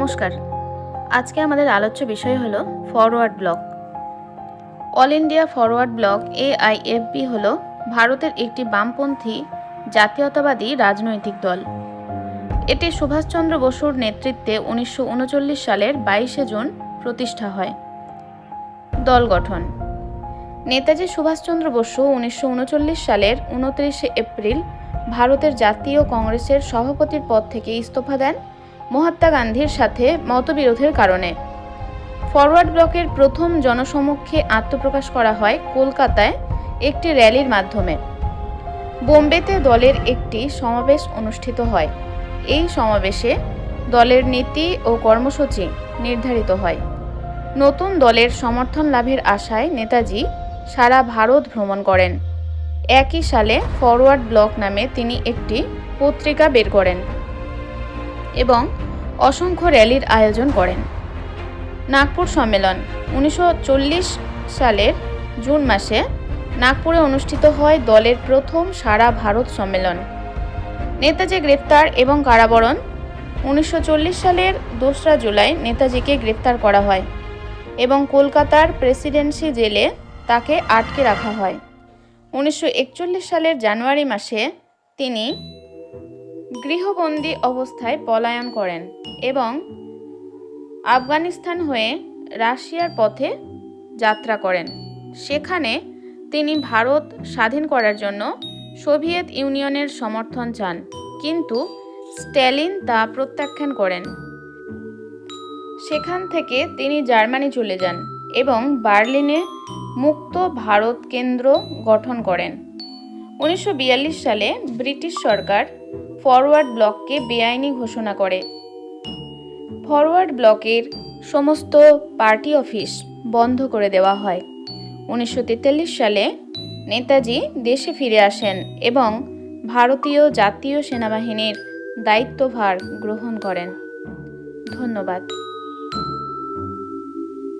নমস্কার। আজকে আমাদের আলোচ্য বিষয় হল Forward Bloc All India Forward Bloc AIFB হল ভারতের একটি বামপন্থী জাতীয়তাবাদী রাজনৈতিক দল। এটি সুভাষচন্দ্র বসুর নেতৃত্বে উনিশশো উনচল্লিশ সালের বাইশে জুন প্রতিষ্ঠা হয়। দল গঠন। নেতাজি সুভাষচন্দ্র বসু উনিশশো উনচল্লিশ সালের উনত্রিশে এপ্রিল ভারতের জাতীয় কংগ্রেসের সভাপতির পদ থেকে ইস্তফা দেন মহাত্মা গান্ধীর সাথে মতবিরোধের কারণে। ফরওয়ার্ড ব্লকের প্রথম জনসমক্ষে আত্মপ্রকাশ করা হয় কলকাতায় একটি র্যালির মাধ্যমে। বোম্বেতে দলের একটি সমাবেশ অনুষ্ঠিত হয়। এই সমাবেশে দলের নীতি ও কর্মসূচি নির্ধারিত হয়। নতুন দলের সমর্থন লাভের আশায় নেতাজি সারা ভারত ভ্রমণ করেন। একই সালে ফরওয়ার্ড ব্লক নামে তিনি একটি পত্রিকা বের করেন। এবং অসংখ্য র্যালির আয়োজন করেন। নাগপুর সম্মেলন উনিশশো চল্লিশ সালের জুন মাসে নাগপুরে অনুষ্ঠিত হয় দলের প্রথম সারা ভারত সম্মেলন। নেতাজি গ্রেপ্তার এবং কারাবরণ উনিশশো চল্লিশ সালের দোসরা জুলাই নেতাজিকে গ্রেপ্তার করা হয় এবং কলকাতার প্রেসিডেন্সি জেলে তাকে আটকে রাখা হয়। উনিশশো একচল্লিশ সালের জানুয়ারি মাসে তিনি গৃহবন্দী অবস্থায় পলায়ন করেন এবং আফগানিস্তান হয়ে রাশিয়ার পথে যাত্রা করেন। সেখানে তিনি ভারত স্বাধীন করার জন্য সোভিয়েত ইউনিয়নের সমর্থন চান, কিন্তু স্ট্যালিন তা প্রত্যাখ্যান করেন। সেখান থেকে তিনি জার্মানি চলে যান এবং বার্লিনে মুক্ত ভারত কেন্দ্র গঠন করেন। উনিশশো বিয়াল্লিশ সালে ব্রিটিশ সরকার ফরওয়ার্ড ব্লককে বেআইনি ঘোষণা করে। ফরওয়ার্ড ব্লকের সমস্ত পার্টি অফিস বন্ধ করে দেওয়া হয়। উনিশশো তেতাল্লিশ সালে নেতাজি দেশে ফিরে আসেন এবং ভারতীয় জাতীয় সেনাবাহিনীর দায়িত্বভার গ্রহণ করেন। ধন্যবাদ।